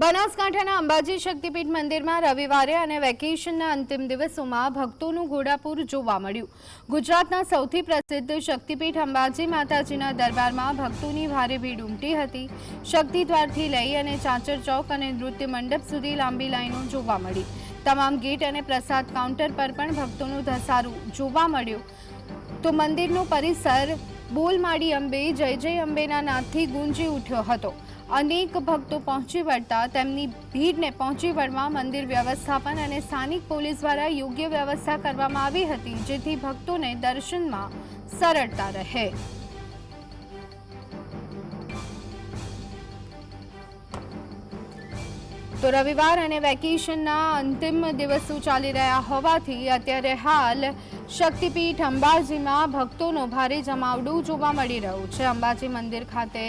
બનાસકાંઠાના અંબાજી શક્તિપીઠ મંદિરમાં રવિવારે અને વેકેશનના અંતિમ દિવસોમાં ભક્તોનું ઘોડાપુર જોવા મળ્યું. ગુજરાતના સૌથી પ્રસિદ્ધ શક્તિપીઠ અંબાજી માતાજીના દરબારમાં ભક્તોની ભારે ભીડ ઉમટી હતી. શક્તિદ્વારથી લઈ અને ચાંચર ચોક અને નૃત્ય મંડપ સુધી લાંબી લાઈનો જોવા મળી. તમામ ગેટ અને પ્રસાદ કાઉન્ટર પર પણ ભક્તોનું ધસારું જોવા મળ્યું. તો મંદિરનું પરિસર બોલમાળી અંબે, જય જય અંબેના નાદથી ગુંજી ઉઠ્યો હતો. અનેક ભક્તો પહોંચી વળતા તેમની ભીડને પહોંચી વળવા મંદિર વ્યવસ્થાપન અને સ્થાનિક પોલીસ દ્વારા યોગ્ય વ્યવસ્થા કરવામાં આવી હતી, જેથી ભક્તોને દર્શનમાં સરળતા રહે. તો રવિવાર અને વેકેશનના અંતિમ દિવસો ચાલી રહ્યા હોવાથી અત્યારે હાલ શક્તિપીઠ અંબાજીમાં ભક્તોનો ભારે જમાવડું જોવા મળી રહ્યું છે. અંબાજી મંદિર ખાતે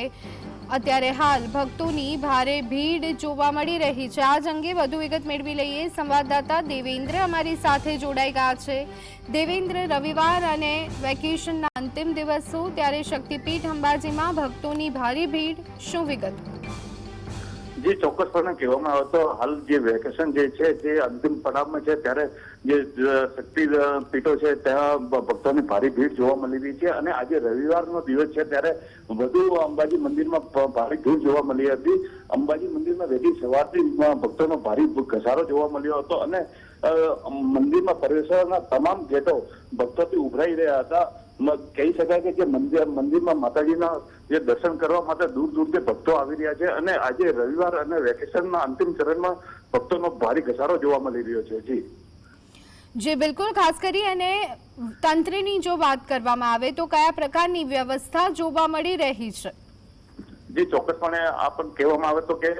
અત્યારે હાલ ભક્તોની ભારે ભીડ જોવા મળી રહી છે. આજ અંગે વધુ વિગત મેળવી લઈએ. સંવાદદાતા દેવેન્દ્ર અમારી સાથે જોડાઈ ગયા છે. દેવેન્દ્ર, રવિવાર અને વેકેશનના અંતિમ દિવસો, ત્યારે શક્તિપીઠ અંબાજીમાં ભક્તોની ભારે ભીડ. શું વિગત? જે ચોક્કસપણે કહેવામાં આવે તો હાલ જે વેકેશન જે છે તે અંતિમ પડાવમાં છે, ત્યારે જે શક્તિ પીઠો છે, ત્યાં ભક્તોની ભારે ભીડ જોવા મળી રહી છે અને આજે રવિવારનો દિવસ છે, ત્યારે વધુ અંબાજી મંદિરમાં ભારી ભીડ જોવા મળી હતી. અંબાજી મંદિરમાં વહેલી સવારથી ભક્તોનો ભારે ઘસારો જોવા મળ્યો હતો અને મંદિરમાં પ્રવેશવાના તમામ ગેટો ભક્તોથી ઉભરાઈ રહ્યા હતા. કહી શકાય કે જે મંદિર, મંદિરમાં માતાજીના જે દર્શન કરવા માટે દૂર દૂરથી ભક્તો આવી રહ્યા છે અને આજે રવિવાર અને વેકેશનના અંતિમ ચરણમાં ભક્તોનો ભારે ઘસારો જોવા મળી રહ્યો છે. જી. જે બિલકુલ ખાસ કરી અને તંત્રની જો વાત કરવામાં આવે તો કયા પ્રકારની વ્યવસ્થા જોવા મળી રહી છે? જે ચોક્કસપણે આ પણ કહેવામાં આવે તો કે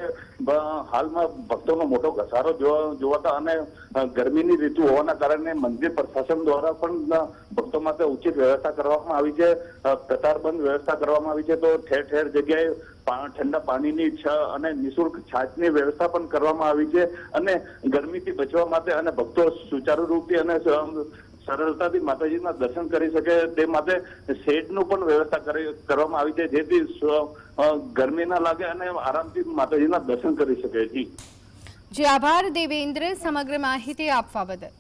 હાલમાં ભક્તોનો મોટો ઘસારો જોવા, જોવાતા અને ગરમીની ઋતુ હોવાના કારણે મંદિર પ્રશાસન દ્વારા પણ ભક્તો માટે ઉચિત વ્યવસ્થા કરવામાં આવી છે. કતારબંધ વ્યવસ્થા કરવામાં આવી છે તો ઠેર ઠેર જગ્યાએ ઠંડા પાણીની છ અને નિઃશુલ્ક છાછની વ્યવસ્થા પણ કરવામાં આવી છે અને ગરમીથી બચવા માટે અને ભક્તો સુચારુ રૂપે અને સરળતાથી માતાજીના દર્શન કરી શકે, તે માટે શેડનું પણ વ્યવસ્થા કરી, કરવામાં આવી છે, જેથી ગરમી ના લાગે અને આરામથી માતાજીના દર્શન કરી શકે. જી. જે, આભાર દેવેન્દ્ર સમગ્ર માહિતી આપવા બદલ.